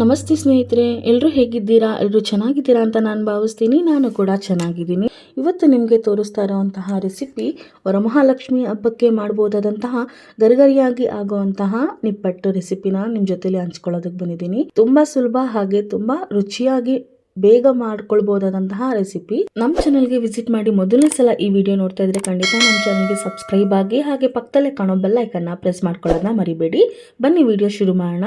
ನಮಸ್ತೆ ಸ್ನೇಹಿತರೆ ಎಲ್ಲರೂ ಹೇಗಿದ್ದೀರಾ? ಎಲ್ಲರೂ ಚೆನ್ನಾಗಿದ್ದೀರಾ ಅಂತ ನಾನು ಭಾವಿಸ್ತೀನಿ. ನಾನು ಕೂಡ ಚೆನ್ನಾಗಿದ್ದೀನಿ. ಇವತ್ತು ನಿಮಗೆ ತೋರಿಸ್ತಾ ಇರೋವಂತಹ ರೆಸಿಪಿ ವರಮಹಾಲಕ್ಷ್ಮಿ ಹಬ್ಬಕ್ಕೆ ಮಾಡ್ಬೋದಾದಂತಹ ಗರಿಗರಿಯಾಗಿ ಆಗುವಂತಹ ನಿಪ್ಪಟ್ಟು ರೆಸಿಪಿನ ನಿಮ್ಮ ಜೊತೆಲಿ ಹಂಚ್ಕೊಳ್ಳೋದಕ್ಕೆ ಬಂದಿದ್ದೀನಿ. ತುಂಬ ಸುಲಭ ಹಾಗೆ ತುಂಬ ರುಚಿಯಾಗಿ ಬೇಗ ಮಾಡ್ಕೊಳ್ಬಹುದಾದಂತಹ ರೆಸಿಪಿ ನಮ್ಮ ಚಾನಲ್ಗೆ ವಿಸಿಟ್ ಮಾಡಿ ಮೊದಲನೇ ಸಲ ಈ ವಿಡಿಯೋ ನೋಡ್ತಾ ಇದ್ರೆ ಖಂಡಿತ ನಮ್ಮ ಚಾನಲ್ಗೆ ಸಬ್ಸ್ಕ್ರೈಬ್ ಆಗಿ ಹಾಗೆ ಪಕ್ಕದಲ್ಲೇ ಕಾಣೋ ಬೆಲ್ ಐಕನ್ನ ಪ್ರೆಸ್ ಮಾಡ್ಕೊಳ್ಳೋದನ್ನ ಮರಿಬೇಡಿ. ಬನ್ನಿ ವಿಡಿಯೋ ಶುರು ಮಾಡೋಣ.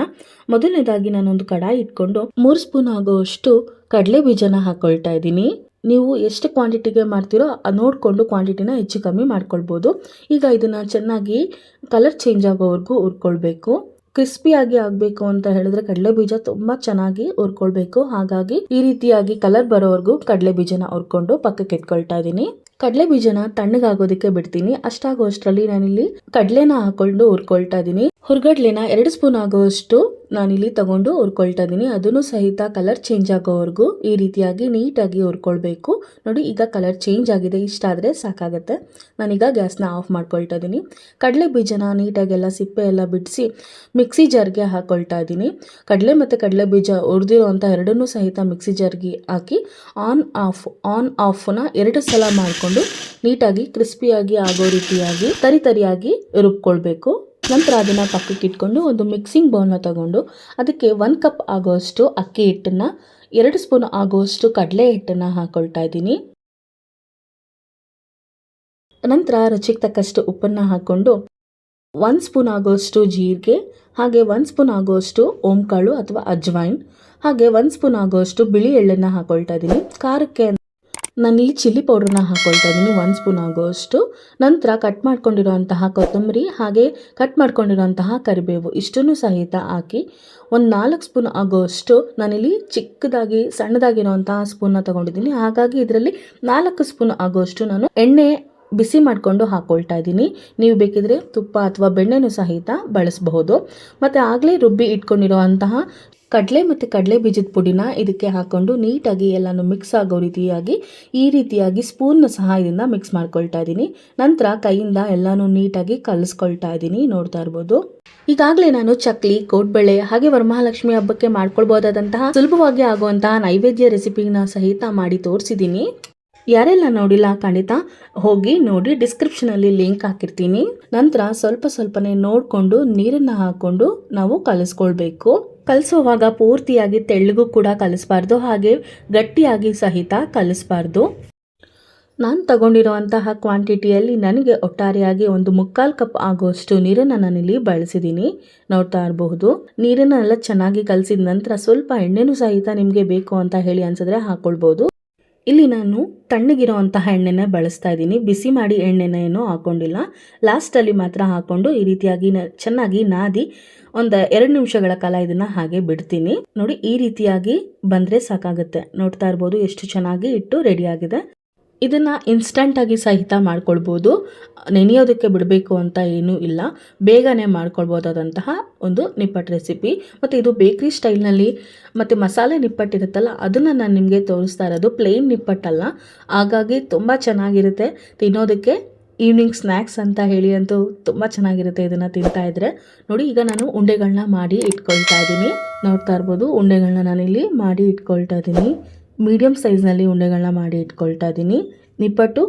ಮೊದಲನೇದಾಗಿ ನಾನೊಂದು ಕಡಾಯಿ ಇಟ್ಕೊಂಡು ಮೂರು ಸ್ಪೂನ್ ಆಗುವಷ್ಟು ಕಡಲೆ ಬೀಜನ ಹಾಕೊಳ್ತಾ ಇದ್ದೀನಿ. ನೀವು ಎಷ್ಟು ಕ್ವಾಂಟಿಟಿಗೆ ಮಾಡ್ತೀರೋ ನೋಡಿಕೊಂಡು ಕ್ವಾಂಟಿಟಿನ ಹೆಚ್ಚು ಕಮ್ಮಿ ಮಾಡ್ಕೊಳ್ಬೋದು. ಈಗ ಇದನ್ನು ಚೆನ್ನಾಗಿ ಕಲರ್ ಚೇಂಜ್ ಆಗೋವರೆಗೂ ಹುರ್ಕೊಳ್ಬೇಕು. ಕ್ರಿಸ್ಪಿಯಾಗಿ ಆಗಬೇಕು ಅಂತ ಹೇಳಿದ್ರೆ ಕಡಲೆ ಬೀಜ ತುಂಬಾ ಚೆನ್ನಾಗಿ ಹುರ್ಕೊಳ್ಬೇಕು. ಹಾಗಾಗಿ ಈ ರೀತಿಯಾಗಿ ಕಲರ್ ಬರೋವರೆಗೂ ಕಡಲೆ ಬೀಜನ ಹುರ್ಕೊಂಡು ಪಕ್ಕಕ್ಕೆ ಇಟ್ಕೊಳ್ತಾ ಇದ್ದೀನಿ. ಕಡಲೆ ಬೀಜನ ತಣ್ಣಗಾಗೋದಕ್ಕೆ ಬಿಡ್ತೀನಿ. ಅಷ್ಟಾಗೋ ಅಷ್ಟರಲ್ಲಿ ನಾನಿಲ್ಲಿ ಕಡಲೆನ ಹಾಕೊಂಡು ಹುರ್ಕೊಳ್ತಾ ಇದ್ದೀನಿ. ಹುರ್ಗಡ್ಲೆನ ಎರಡು ಸ್ಪೂನ್ ಆಗೋವಷ್ಟು ನಾನಿಲ್ಲಿ ತಗೊಂಡು ಹುರ್ಕೊಳ್ತಾ ಇದ್ದೀನಿ ಅದನ್ನು ಸಹಿತ ಕಲರ್ ಚೇಂಜ್ ಆಗೋವರೆಗೂ ಈ ರೀತಿಯಾಗಿ ನೀಟಾಗಿ ಹುರ್ಕೊಳ್ಬೇಕು. ನೋಡಿ, ಈಗ ಕಲರ್ ಚೇಂಜ್ ಆಗಿದೆ. ಇಷ್ಟ ಆದರೆ ಸಾಕಾಗುತ್ತೆ. ನಾನೀಗ ಗ್ಯಾಸ್ನ ಆಫ್ ಮಾಡ್ಕೊಳ್ತಾ ಇದ್ದೀನಿ ಕಡಲೆ ಬೀಜನ ನೀಟಾಗಿ ಎಲ್ಲ ಸಿಪ್ಪೆ ಎಲ್ಲ ಬಿಡಿಸಿ ಮಿಕ್ಸಿ ಜಾರ್ಗೆ ಹಾಕೊಳ್ತಾ ಇದ್ದೀನಿ ಕಡಲೆ ಮತ್ತು ಕಡಲೆ ಬೀಜ ಹುರಿದಿರುವಂಥ ಎರಡನ್ನೂ ಸಹಿತ ಮಿಕ್ಸಿ ಜಾರ್ಗೆ ಹಾಕಿ ಆನ್ ಆಫ್ ಆನ್ ಆಫ್ನ ಎರಡು ಸಲ ಮಾಡಿಕೊಂಡು ನೀಟಾಗಿ ಕ್ರಿಸ್ಪಿಯಾಗಿ ಆಗೋ ರೀತಿಯಾಗಿ ತರಿತರಿಯಾಗಿ ರುಬ್ಕೊಳ್ಬೇಕು. ನಂತರ ಅದನ್ನು ಪಕ್ಕಕ್ಕೆ ಇಟ್ಕೊಂಡು ಒಂದು ಮಿಕ್ಸಿಂಗ್ ಬೌಲ್ನ ತಗೊಂಡು ಅದಕ್ಕೆ ಒಂದು ಕಪ್ ಆಗೋಷ್ಟು ಅಕ್ಕಿ ಹಿಟ್ಟನ್ನು, ಎರಡು ಸ್ಪೂನ್ ಆಗೋಷ್ಟು ಕಡಲೆ ಹಿಟ್ಟನ್ನು ಹಾಕೊಳ್ತಾ ಇದ್ದೀನಿ. ನಂತರ ರುಚಿಗೆ ತಕ್ಕಷ್ಟು ಉಪ್ಪನ್ನು ಹಾಕ್ಕೊಂಡು ಒಂದು ಸ್ಪೂನ್ ಆಗೋಷ್ಟು ಜೀರಿಗೆ, ಹಾಗೆ ಒಂದು ಸ್ಪೂನ್ ಆಗೋಷ್ಟು ಓಂಕಾಳು ಅಥವಾ ಅಜ್ವೈನ್ ಹಾಗೆ ಒಂದು ಸ್ಪೂನ್ ಆಗೋಷ್ಟು ಬಿಳಿ ಎಳ್ಳನ್ನು ಹಾಕೊಳ್ತಾ ಇದ್ದೀನಿ. ಖಾರಕ್ಕೆ ನಾನಿಲ್ಲಿ ಚಿಲ್ಲಿ ಪೌಡ್ರನ್ನ ಹಾಕೊಳ್ತಾ ಇದ್ದೀನಿ ಒಂದು ಸ್ಪೂನ್ ಆಗೋಷ್ಟು. ನಂತರ ಕಟ್ ಮಾಡ್ಕೊಂಡಿರುವಂತಹ ಕೊತ್ತಂಬರಿ ಹಾಗೆ ಕಟ್ ಮಾಡ್ಕೊಂಡಿರುವಂತಹ ಕರಿಬೇವು ಇಷ್ಟನ್ನು ಸಹಿತ ಹಾಕಿ ಒಂದು ನಾಲ್ಕು ಸ್ಪೂನ್ ಆಗೋಷ್ಟು ನಾನಿಲ್ಲಿ ಚಿಕ್ಕದಾಗಿ ಸಣ್ಣದಾಗಿರೋಂತಹ ಸ್ಪೂನ್ನ ತಗೊಂಡಿದ್ದೀನಿ. ಹಾಗಾಗಿ ಇದರಲ್ಲಿ ನಾಲ್ಕು ಸ್ಪೂನ್ ಆಗೋಷ್ಟು ನಾನು ಎಣ್ಣೆ ಬಿಸಿ ಮಾಡಿಕೊಂಡು ಹಾಕ್ಕೊಳ್ತಾ ಇದ್ದೀನಿ. ನೀವು ಬೇಕಿದ್ರೆ ತುಪ್ಪ ಅಥವಾ ಬೆಣ್ಣೆನೂ ಸಹಿತ ಬಳಸಬಹುದು. ಮತ್ತು ಆಗಲೇ ರುಬ್ಬಿ ಇಟ್ಕೊಂಡಿರುವಂತಹ ಕಡಲೆ ಮತ್ತು ಕಡಲೆ ಬೀಜದ ಪುಡಿನ ಇದಕ್ಕೆ ಹಾಕ್ಕೊಂಡು ನೀಟಾಗಿ ಎಲ್ಲನೂ ಮಿಕ್ಸ್ ಆಗೋ ರೀತಿಯಾಗಿ ಈ ರೀತಿಯಾಗಿ ಸ್ಪೂನ್ನ ಸಹಾಯದಿಂದ ಮಿಕ್ಸ್ ಮಾಡ್ಕೊಳ್ತಾ ಇದ್ದೀನಿ. ನಂತರ ಕೈಯಿಂದ ಎಲ್ಲನೂ ನೀಟಾಗಿ ಕಲಿಸ್ಕೊಳ್ತಾ ಇದ್ದೀನಿ. ನೋಡ್ತಾ ಇರ್ಬೋದು. ಈಗಾಗಲೇ ನಾನು ಚಕ್ಲಿ ಕೋಟ್ಬಳೆ ಹಾಗೆ ವರಮಹಾಲಕ್ಷ್ಮಿ ಹಬ್ಬಕ್ಕೆ ಮಾಡ್ಕೊಳ್ಬೋದಾದಂತಹ ಸುಲಭವಾಗಿ ಆಗುವಂತಹ ನೈವೇದ್ಯ ರೆಸಿಪಿನ ಸಹಿತ ಮಾಡಿ ತೋರಿಸಿದ್ದೀನಿ. ಯಾರೆಲ್ಲ ನೋಡಿಲ್ಲ ಖಂಡಿತ, ಹೋಗಿ ನೋಡಿ ಡಿಸ್ಕ್ರಿಪ್ಷನಲ್ಲಿ ಲಿಂಕ್ ಹಾಕಿರ್ತೀನಿ. ನಂತರ ಸ್ವಲ್ಪ ಸ್ವಲ್ಪನೇ ನೋಡಿಕೊಂಡು ನೀರನ್ನು ಹಾಕ್ಕೊಂಡು ನಾವು ಕಲಿಸ್ಕೊಳ್ಬೇಕು. ಕಲಿಸುವಾಗ ಪೂರ್ತಿಯಾಗಿ ತೆಳ್ಳಗೂ ಕೂಡ ಕಲಿಸ್ಬಾರ್ದು, ಹಾಗೆ ಗಟ್ಟಿಯಾಗಿ ಸಹಿತ ಕಲಿಸ್ಬಾರ್ದು. ನಾನು ತಗೊಂಡಿರುವಂತಹ ಕ್ವಾಂಟಿಟಿಯಲ್ಲಿ ನನಗೆ ಒಟ್ಟಾರೆಯಾಗಿ ಒಂದು ಮುಕ್ಕಾಲು ಕಪ್ ಆಗುವಷ್ಟು ನೀರನ್ನು ನಾನಿಲ್ಲಿ ಬಳಸಿದ್ದೀನಿ ನೋಡ್ತಾ ಇರಬಹುದು. ನೀರನ್ನೆಲ್ಲ ಚೆನ್ನಾಗಿ ಕಲಸಿದ ನಂತರ ಸ್ವಲ್ಪ ಎಣ್ಣೆನೂ ಸಹಿತ ನಿಮಗೆ ಬೇಕು ಅಂತ ಹೇಳಿ ಅನ್ಸಿದ್ರೆ ಹಾಕ್ಕೊಳ್ಬೋದು ಇಲ್ಲಿ ನಾನು ತಣ್ಣಗಿರುವಂತಹ ಎಣ್ಣೆನ ಬಳಸ್ತಾ ಇದ್ದೀನಿ. ಬಿಸಿ ಮಾಡಿ ಎಣ್ಣೆನ ಏನೂ ಹಾಕ್ಕೊಂಡಿಲ್ಲ ಲಾಸ್ಟಲ್ಲಿ ಮಾತ್ರ ಹಾಕ್ಕೊಂಡು ಈ ರೀತಿಯಾಗಿ ಚೆನ್ನಾಗಿ ನಾದಿ ಒಂದು ಎರಡು ನಿಮಿಷಗಳ ಕಾಲ ಇದನ್ನು ಹಾಗೆ ಬಿಡ್ತೀನಿ. ನೋಡಿ ಈ ರೀತಿಯಾಗಿ ಬಂದರೆ ಸಾಕಾಗುತ್ತೆ. ನೋಡ್ತಾ ಇರ್ಬೋದು ಎಷ್ಟು ಚೆನ್ನಾಗಿ ಇಟ್ಟು ರೆಡಿಯಾಗಿದೆ ಇದನ್ನು ಇನ್ಸ್ಟಂಟಾಗಿ ಸಹಿತ ಮಾಡ್ಕೊಳ್ಬೋದು. ನೆನೆಯೋದಕ್ಕೆ ಬಿಡಬೇಕು ಅಂತ ಏನೂ ಇಲ್ಲ. ಬೇಗನೆ ಮಾಡ್ಕೊಳ್ಬೋದಾದಂತಹ ಒಂದು ನಿಪ್ಪಟ್ಟು ರೆಸಿಪಿ ಮತ್ತು ಇದು ಬೇಕ್ರಿ ಸ್ಟೈಲ್ನಲ್ಲಿ ಮತ್ತು ಮಸಾಲೆ ನಿಪ್ಪಟ್ಟಿರುತ್ತಲ್ಲ ಅದನ್ನು ನಾನು ನಿಮಗೆ ತೋರಿಸ್ತಾ ಇರೋದು. ಪ್ಲೇನ್ ನಿಪ್ಪಟ್ಟಲ್ಲ. ಹಾಗಾಗಿ ತುಂಬ ಚೆನ್ನಾಗಿರುತ್ತೆ. ತಿನ್ನೋದಕ್ಕೆ ಈವ್ನಿಂಗ್ ಸ್ನ್ಯಾಕ್ಸ್ ಅಂತ ಹೇಳಿ ಅಂತೂ ತುಂಬ ಚೆನ್ನಾಗಿರುತ್ತೆ ಇದನ್ನು ತಿಂತಾ ಇದ್ರೆ. ನೋಡಿ, ಈಗ ನಾನು ಉಂಡೆಗಳನ್ನ ಮಾಡಿ ಇಟ್ಕೊಳ್ತಾ ಇದ್ದೀನಿ. ನೋಡ್ತಾ ಇರ್ಬೋದು ಉಂಡೆಗಳನ್ನ ನಾನಿಲ್ಲಿ ಮಾಡಿ ಇಟ್ಕೊಳ್ತಾ ಇದ್ದೀನಿ. ಮೀಡಿಯಮ್ ಸೈಜ್ನಲ್ಲಿ ಉಂಡೆಗಳನ್ನ ಮಾಡಿ ಇಟ್ಕೊಳ್ತಾ ಇದ್ದೀನಿ. ನಿಪ್ಪಟ್ಟು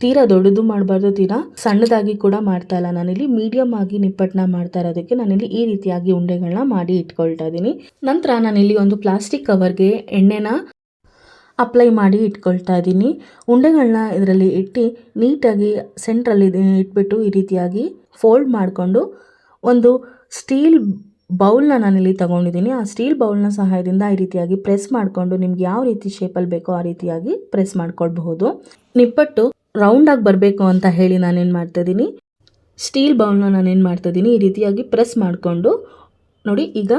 ತೀರಾ ದೊಡ್ಡದು ಮಾಡಬಾರ್ದು, ತೀರಾ ಸಣ್ಣದಾಗಿ ಕೂಡ ಮಾಡ್ತಾ ಇಲ್ಲ. ನಾನಿಲ್ಲಿ ಮೀಡಿಯಮ್ ಆಗಿ ನಿಪ್ಪಟ್ಟನ್ನ ಮಾಡ್ತಾ ಇರೋದಕ್ಕೆ ನಾನಿಲ್ಲಿ ಈ ರೀತಿಯಾಗಿ ಉಂಡೆಗಳನ್ನ ಮಾಡಿ ಇಟ್ಕೊಳ್ತಾ ಇದ್ದೀನಿ. ನಂತರ ನಾನಿಲ್ಲಿ ಒಂದು ಪ್ಲಾಸ್ಟಿಕ್ ಕವರ್ಗೆ ಎಣ್ಣೆನ ಅಪ್ಲೈ ಮಾಡಿ ಇಟ್ಕೊಳ್ತಾ ಇದ್ದೀನಿ. ಉಂಡೆಗಳನ್ನ ಇದರಲ್ಲಿ ಇಟ್ಟು ನೀಟಾಗಿ ಸೆಂಟ್ರಲ್ಲಿ ಇಟ್ಬಿಟ್ಟು ಈ ರೀತಿಯಾಗಿ ಫೋಲ್ಡ್ ಮಾಡಿಕೊಂಡು ಒಂದು ಸ್ಟೀಲ್ ಬೌಲ್ನ ನಾನಿಲ್ಲಿ ತಗೊಂಡಿದ್ದೀನಿ. ಆ ಸ್ಟೀಲ್ ಬೌಲ್ನ ಸಹಾಯದಿಂದ ಈ ರೀತಿಯಾಗಿ ಪ್ರೆಸ್ ಮಾಡಿಕೊಂಡು ನಿಮ್ಗೆ ಯಾವ ರೀತಿ ಶೇಪಲ್ಲಿ ಬೇಕೋ ಆ ರೀತಿಯಾಗಿ ಪ್ರೆಸ್ ಮಾಡ್ಕೊಳ್ಬಹುದು. ನಿಪ್ಪಟ್ಟು ರೌಂಡಾಗಿ ಬರಬೇಕು ಅಂತ ಹೇಳಿ ನಾನೇನು ಮಾಡ್ತಾಯಿದ್ದೀನಿ ಸ್ಟೀಲ್ ಬೌಲ್ನ ನಾನೇನು ಮಾಡ್ತಾಯಿದ್ದೀನಿ ಈ ರೀತಿಯಾಗಿ ಪ್ರೆಸ್ ಮಾಡಿಕೊಂಡು ನೋಡಿ ಈಗ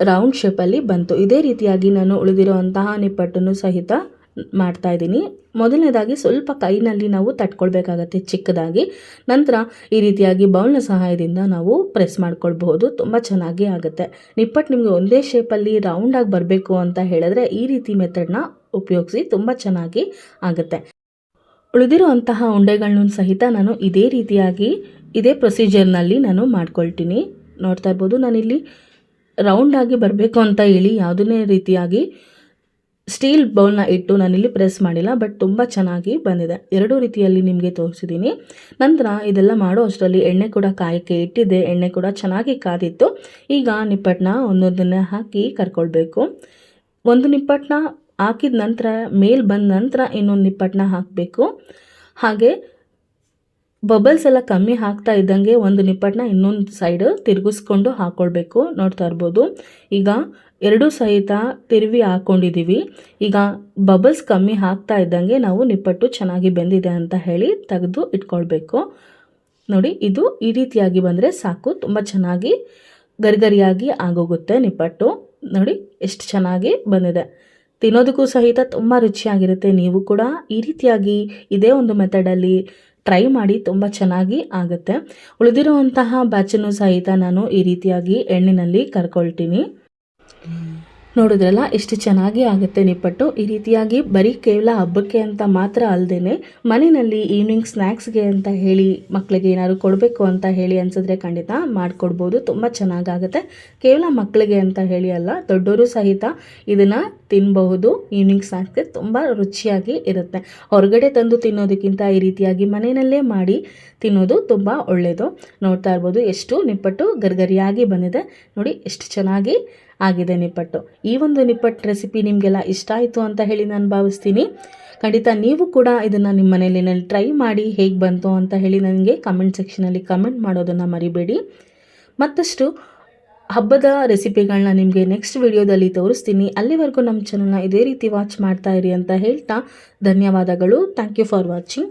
ರೌಂಡ್ ಶೇಪಲ್ಲಿ ಬಂತು. ಇದೇ ರೀತಿಯಾಗಿ ನಾನು ಉಳಿದಿರುವಂತಹ ನಿಪ್ಪಟ್ಟನ್ನು ಸಹಿತ ಮಾಡ್ತಾ ಇದ್ದೀನಿ. ಮೊದಲನೇದಾಗಿ ಸ್ವಲ್ಪ ಕೈನಲ್ಲಿ ನಾವು ತಟ್ಕೊಳ್ಬೇಕಾಗತ್ತೆ ಚಿಕ್ಕದಾಗಿ. ನಂತರ ಈ ರೀತಿಯಾಗಿ ಬೌಲ್ನ ಸಹಾಯದಿಂದ ನಾವು ಪ್ರೆಸ್ ಮಾಡ್ಕೊಳ್ಬಹುದು. ತುಂಬ ಚೆನ್ನಾಗಿ ಆಗುತ್ತೆ. ನಿಪ್ಪಟ್ಟು ನಿಮಗೆ ಒಂದೇ ಶೇಪಲ್ಲಿ ರೌಂಡಾಗಿ ಬರಬೇಕು ಅಂತ ಹೇಳಿದ್ರೆ ಈ ರೀತಿ ಮೆಥಡ್ನ ಉಪಯೋಗಿಸಿ ತುಂಬ ಚೆನ್ನಾಗಿ ಆಗುತ್ತೆ. ಉಳಿದಿರುವಂತಹ ಉಂಡೆಗಳನ್ನು ಸಹಿತ ನಾನು ಇದೇ ರೀತಿಯಾಗಿ ಇದೇ ಪ್ರೊಸೀಜರ್ನಲ್ಲಿ ನಾನು ಮಾಡ್ಕೊಳ್ತೀನಿ. ನೋಡ್ತಾ ಇರ್ಬೋದು ನಾನಿಲ್ಲಿ ರೌಂಡಾಗಿ ಬರಬೇಕು ಅಂತ ಹೇಳಿ ಯಾವುದನ್ನೇ ರೀತಿಯಾಗಿ ಸ್ಟೀಲ್ ಬೌಲ್ನ ಇಟ್ಟು ನಾನಿಲ್ಲಿ ಪ್ರೆಸ್ ಮಾಡಿಲ್ಲ, ಬಟ್ ತುಂಬ ಚೆನ್ನಾಗಿ ಬಂದಿದೆ. ಎರಡೂ ರೀತಿಯಲ್ಲಿ ನಿಮಗೆ ತೋರಿಸಿದ್ದೀನಿ ನಂತರ ಇದೆಲ್ಲ ಮಾಡೋ ಅಷ್ಟರಲ್ಲಿ ಎಣ್ಣೆ ಕೂಡ ಕಾಯಕ್ಕೆ ಇಟ್ಟಿದ್ದೆ. ಎಣ್ಣೆ ಕೂಡ ಚೆನ್ನಾಗಿ ಕಾದಿತ್ತು. ಈಗ ನಿಪ್ಪಟ್ಟನ್ನ ಒಂದೊಂದನ್ನೇ ಹಾಕಿ ಕರ್ಕೊಳ್ಬೇಕು. ಒಂದು ನಿಪ್ಪಟ್ಟನ್ನ ಹಾಕಿದ ನಂತರ, ಮೇಲ್ ಬಂದ ನಂತರ ಇನ್ನೊಂದು ನಿಪ್ಪಟ್ಟನ್ನ ಹಾಕಬೇಕು. ಹಾಗೆ ಬಬಲ್ಸ್ ಎಲ್ಲ ಕಮ್ಮಿ ಹಾಕ್ತಾ ಇದ್ದಂಗೆ ಒಂದು ನಿಪ್ಪಟ್ಟನ್ನ ಇನ್ನೊಂದು ಸೈಡ್ ತಿರುಗಿಸ್ಕೊಂಡು ಹಾಕ್ಕೊಳ್ಬೇಕು ನೋಡ್ತಾ ಇರ್ಬೋದು. ಈಗ ಎರಡೂ ಸಹಿತ ತಿರುವಿ ಹಾಕ್ಕೊಂಡಿದ್ದೀವಿ ಈಗ ಬಬಲ್ಸ್ ಕಮ್ಮಿ ಹಾಕ್ತಾ ಇದ್ದಂಗೆ ನಾವು ನಿಪ್ಪಟ್ಟು ಚೆನ್ನಾಗಿ ಬೆಂದಿದೆ ಅಂತ ಹೇಳಿ ತೆಗೆದು ಇಟ್ಕೊಳ್ಬೇಕು. ನೋಡಿ, ಇದು ಈ ರೀತಿಯಾಗಿ ಬಂದರೆ ಸಾಕು. ತುಂಬ ಚೆನ್ನಾಗಿ ಗರಿಗರಿಯಾಗಿ ಆಗೋಗುತ್ತೆ ನಿಪ್ಪಟ್ಟು. ನೋಡಿ, ಎಷ್ಟು ಚೆನ್ನಾಗಿ ಬಂದಿದೆ. ತಿನ್ನೋದಕ್ಕೂ ಸಹಿತ ತುಂಬ ರುಚಿಯಾಗಿರುತ್ತೆ. ನೀವು ಕೂಡ ಈ ರೀತಿಯಾಗಿ ಇದೇ ಒಂದು ಮೆಥಡಲ್ಲಿ ಟ್ರೈ ಮಾಡಿ ತುಂಬ ಚೆನ್ನಾಗಿ ಆಗುತ್ತೆ. ಉಳಿದಿರುವಂತಹ ಬ್ಯಾಚನ್ನು ಸಹಿತ ನಾನು ಈ ರೀತಿಯಾಗಿ ಎಣ್ಣೆನಲ್ಲಿ ಕರ್ಕೊಳ್ತೀನಿ. ನೋಡಿದ್ರಲ್ಲ, ಎಷ್ಟು ಚೆನ್ನಾಗಿ ಆಗುತ್ತೆ ನಿಪ್ಪಟ್ಟು. ಈ ರೀತಿಯಾಗಿ ಬರೀ ಕೇವಲ ಹಬ್ಬಕ್ಕೆ ಅಂತ ಮಾತ್ರ ಅಲ್ಲದೆ ಮನೆಯಲ್ಲಿ ಈವ್ನಿಂಗ್ ಸ್ನ್ಯಾಕ್ಸ್ಗೆ ಅಂತ ಹೇಳಿ ಮಕ್ಕಳಿಗೆ ಏನಾದ್ರು ಕೊಡಬೇಕು ಅಂತ ಹೇಳಿ ಅನ್ಸಿದ್ರೆ ಖಂಡಿತ ಮಾಡಿಕೊಡ್ಬೋದು. ತುಂಬ ಚೆನ್ನಾಗಾಗುತ್ತೆ ಕೇವಲ ಮಕ್ಕಳಿಗೆ ಅಂತ ಹೇಳಿ ಅಲ್ಲ ದೊಡ್ಡವರು ಸಹಿತ ಇದನ್ನು ತಿನ್ನಬಹುದು ಈವ್ನಿಂಗ್ ಸ್ನ್ಯಾಕ್ಸ್ಗೆ ತುಂಬ ರುಚಿಯಾಗಿ ಇರುತ್ತೆ. ಹೊರಗಡೆ ತಂದು ತಿನ್ನೋದಕ್ಕಿಂತ ಈ ರೀತಿಯಾಗಿ ಮನೆಯಲ್ಲೇ ಮಾಡಿ ತಿನ್ನೋದು ತುಂಬ ಒಳ್ಳೆಯದು ನೋಡ್ತಾ ಇರ್ಬೋದು, ಎಷ್ಟು ನಿಪ್ಪಟ್ಟು ಗರ್ಗರಿಯಾಗಿ ಬಂದಿದೆ. ನೋಡಿ, ಎಷ್ಟು ಚೆನ್ನಾಗಿ ಆಗಿದೆ ನಿಪ್ಪಟ್ಟು. ಈ ಒಂದು ನಿಪ್ಪಟ್ಟು ರೆಸಿಪಿ ನಿಮಗೆಲ್ಲ ಇಷ್ಟ ಆಯಿತು ಅಂತ ಹೇಳಿ ನಾನು ಭಾವಿಸ್ತೀನಿ. ಖಂಡಿತ ನೀವು ಕೂಡ ಇದನ್ನು ನಿಮ್ಮ ಮನೆಯಲ್ಲಿ ಟ್ರೈ ಮಾಡಿ ಹೇಗೆ ಬಂತು ಅಂತ ಹೇಳಿ ನನಗೆ ಕಮೆಂಟ್ ಸೆಕ್ಷನಲ್ಲಿ ಕಮೆಂಟ್ ಮಾಡೋದನ್ನು ಮರಿಬೇಡಿ. ಮತ್ತಷ್ಟು ಹಬ್ಬದ ರೆಸಿಪಿಗಳನ್ನ ನಿಮಗೆ ನೆಕ್ಸ್ಟ್ ವಿಡಿಯೋದಲ್ಲಿ ತೋರಿಸ್ತೀನಿ. ಅಲ್ಲಿವರೆಗೂ ನಮ್ಮ ಚಾನಲ್ನ ಇದೇ ರೀತಿ ವಾಚ್ ಮಾಡ್ತಾ ಇರಿ ಅಂತ ಹೇಳ್ತಾ ಧನ್ಯವಾದಗಳು. Thank you for watching